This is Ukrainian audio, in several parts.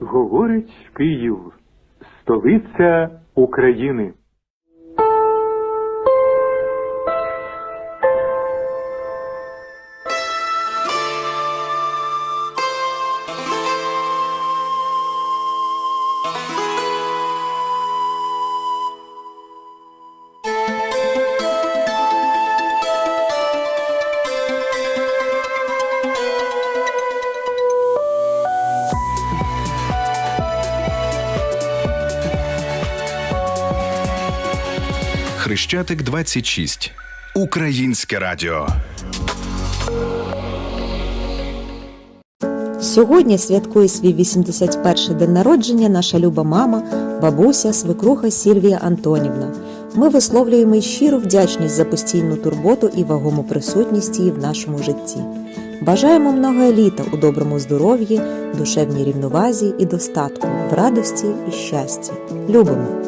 Говорить Київ, столиця України. Хрещатик 26. Українське радіо. Сьогодні святкує свій 81-й день народження наша люба мама, бабуся, свекруха Сільвія Антонівна. Ми висловлюємо їй щиру вдячність за постійну турботу і вагому присутність її в нашому житті. Бажаємо много літа у доброму здоров'ї, душевній рівновазі і достатку, в радості і щасті. Любимо!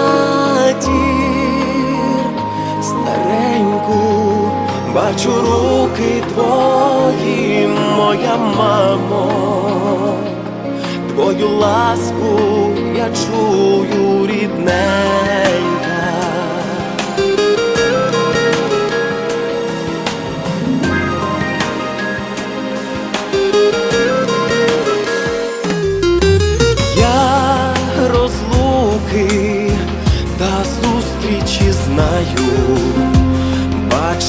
бачу руки твої, моя мамо, твою ласку я чую рідненька.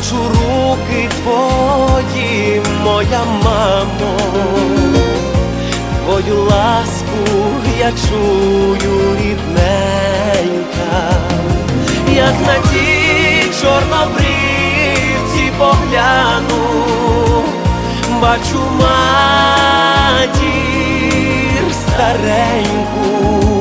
бачу руки твої, моя мамо, твою ласку я чую рідненька, як на ті чорнобривці погляну, бачу матір стареньку,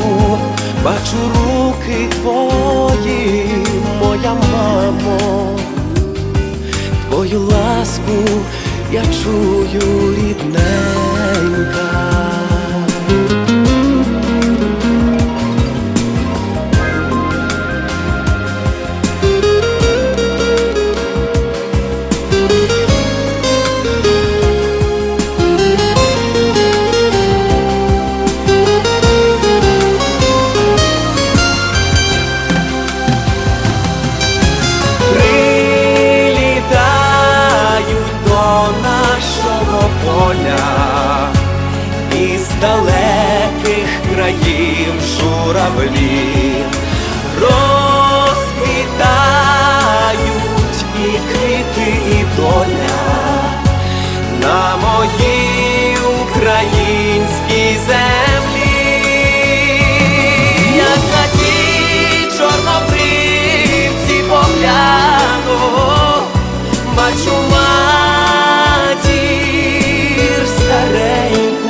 я чую далеких журавлі. Розквітають і квіти, і доля. На моїй українській землі, як на тій чорнобривці погляну, бачу матір стареньку.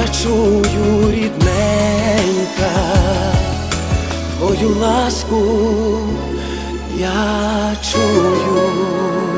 я чую рідненька, твою ласку я чую.